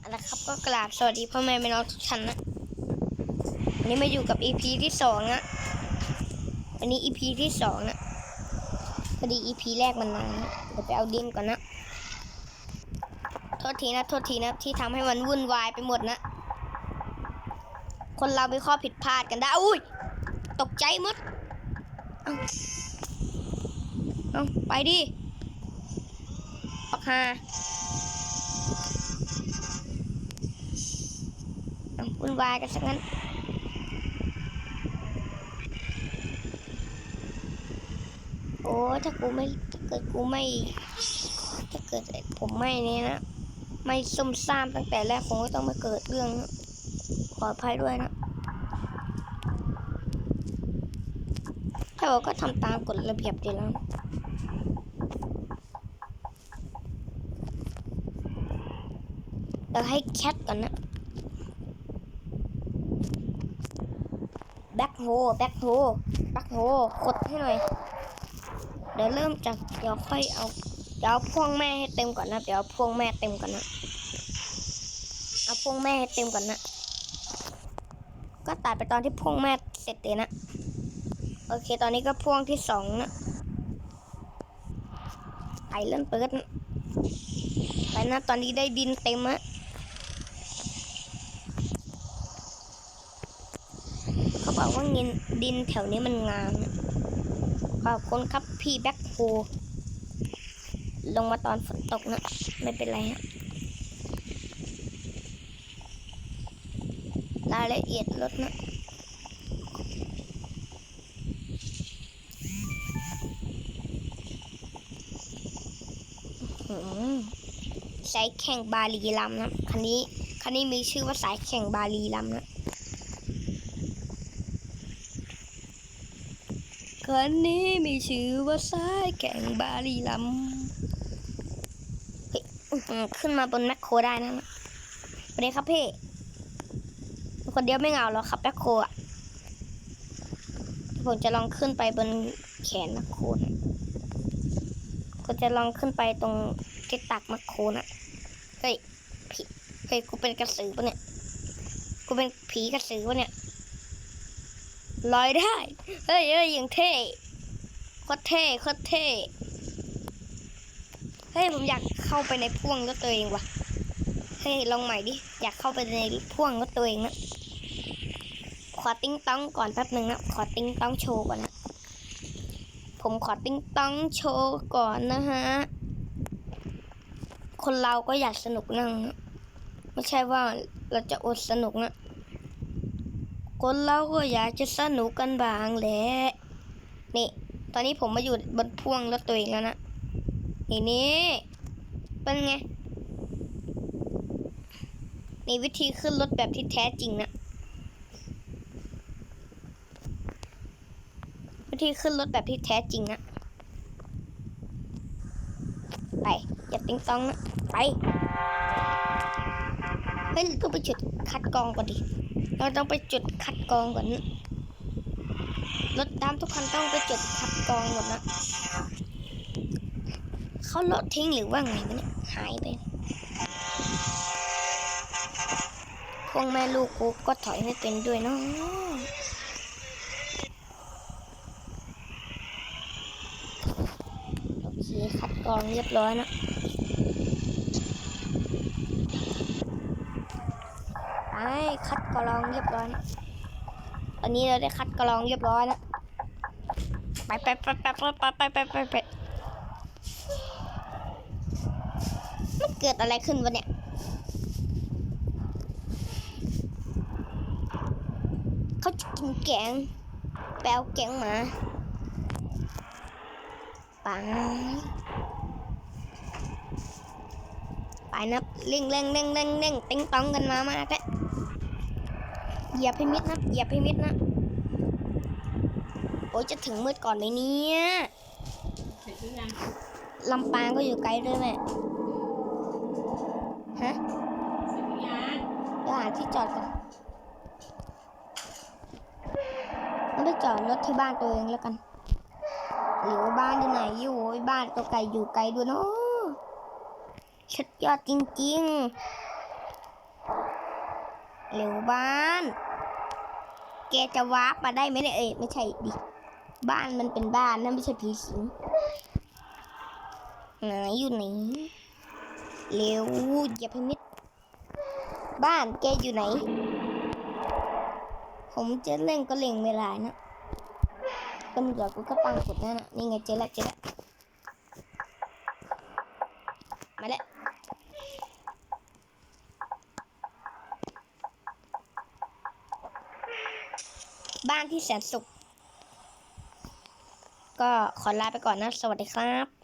เอาละครับก็กราบสวัสดีพ่อแม่พี่น้องทุกท่านนะวันนี้มาอยู่กับ EP ที่สองนะวันนี้ EP ที่สองนะพอดี EP แรกมันนานนะเดี๋ยวไปเอาดินก่อนนะโทษทีนะโทษทีนะที่ทำให้มันวุ่นวายไปหมดนะ คนเรามีข้อผิดพลาดกันได้อุ้ยตกใจมดเอาเอาไปดิออกหา วุ่นวายกันสักงั้นโอ้ถ้ากูไม่ถ้าเกิดกูไม่ถ้าเกิดผมไม่เนี่ยนะ ไม่ซุ่มซ่ามตั้งแต่แรกคงไม่ต้องมาเกิดเรื่อง ขออภัยด้วยนะถ้าเราก็ทำตามกฎระเบียบดีแล้วเดี๋ยวให้แคทก่อนนะ แบ็คโฮแบ็คโฮแบ็คโฮกดให้หน่อย เดี๋ยวเริ่มจากเดี๋ยวค่อยเอาเดี๋ยวพ่วงแม่ให้เต็มก่อนนะ เดี๋ยวพ่วงแม่เต็มก่อนนะ เอาพ่วงแม่ให้เต็มก่อนนะ ก็ตัดไปตอนที่พ่วงแม่เสร็จเลยนะ โอเค ตอนนี้ก็พ่วงที่สองนะไอเริ่มเปิดไปนะ ตอนนี้ได้ดินเต็มอะ เขาบอกว่าเงินดินแถวนี้มันงามขอบคุณครับพี่แบ็คโฮลงมาตอนฝนตกนะไม่เป็นไรฮะรายละเอียดรถนะอืมสายแข่งบาลีลำนะคันนี้คันนี้มีชื่อว่าสายแข่งบาลีลำนะ คนนี้มีชื่อว่าสายแข่งบาลีลำขึ้นมาบนแมคโครได้นะสวัสดีครับพี่คนเดียวไม่เหงาหรอกครับแมคโครอะผมจะลองขึ้นไปบนแขนแมคโครนก็จะลองขึ้นไปตรงที่ตักมะโครนะเฮ้ยผีเฮ้ย กูเป็นกระสือปะเนี่ย กูเป็นผีกระสือปะเนี่ย ลอยได้ เฮ้ยเฮ้ยย่างเท่โคตรเท่โคตรเท่ เฮ้ยผมอยากเข้าไปในพ่วงรถตัวเองว่ะ เฮ้ยลองใหม่ดิ อยากเข้าไปในพ่วงรถตัวเองนะขอติ้งต้องก่อนแป๊บหนึ่งนะ ขอติ้งต้องโชว์ก่อนนะ ผมขอติ้งต้องโชว์ก่อนนะฮะ คนเราก็อยากสนุกนั่งนะไม่ใช่ว่าเราจะอดสนุกนะ คนเราก็อยากจะสนุกกันบ้างแหละนี่ ตอนนี้ผมมาอยู่บนพ่วงรถตัวเองแล้วนะนี่นี่เป็นไงนี่วิธีขึ้นรถแบบที่แท้จริงนะวิธีขึ้นรถแบบที่แท้จริงนะไป อย่าติ้งต้องนะไปเฮ้ยเราต้องไปจุดคัดกรองก่อนดิ เราต้องไปจุดคัดกรองก่อนนะรถตามทุกคันต้องไปจุดคัดกรองหมดนะเขาลดทิ้งหรือว่าไงวะเนี่ยหายไปพวกแม่ลูกกูก็ถอยไม่เป็นด้วยเนาะโอเคคัดกรองเรียบร้อยนะไปคัด กรองเรียบร้อยนะตอนนี้เราได้คัดกรองเรียบร้อยแล้วไปไปไปไปไปไปไปไปไปมันเกิดอะไรขึ้นวะเนี่ยเขาจะกินแกงแปลวแกงหมาไปไปนับเร่งเร่งเร่งเร่งเร่งติ้งต้องกันมามากแล้ว เหยียบให้มิดนะ เหยียบให้มิดนะ โอ้ยจะถึงมืดก่อนไหมเนี่ยลำปางก็อยู่ไกลด้วยแม่ ฮะเสร็จหรือยังเดี๋ยวหาที่จอดก่อนไม่ไปจอดรถที่บ้านตัวเองแล้วกัน หรือว่าบ้านที่ไหนอยู่บ้านตัวไกลอยู่ไกลด้วยเนาะสุดยอดจริงๆเร็วบ้าน แกจะวาร์ปมาได้ไหมเนี่ยเอ้ยไม่ใช่ดิ บ้านมันเป็นบ้านนะไม่ใช่ผีสิงไหนอยู่ไหนเร็วอย่าพิมิดบ้านแกอยู่ไหน ผมจะเล่นก็เล่งเวลานะตำรวจกูก็ปังกดนั่นนะนี่ไงเจอละเจอละมาแล้ว บ้านที่แสนสุข ก็ขอลาไปก่อนนะ สวัสดีครับ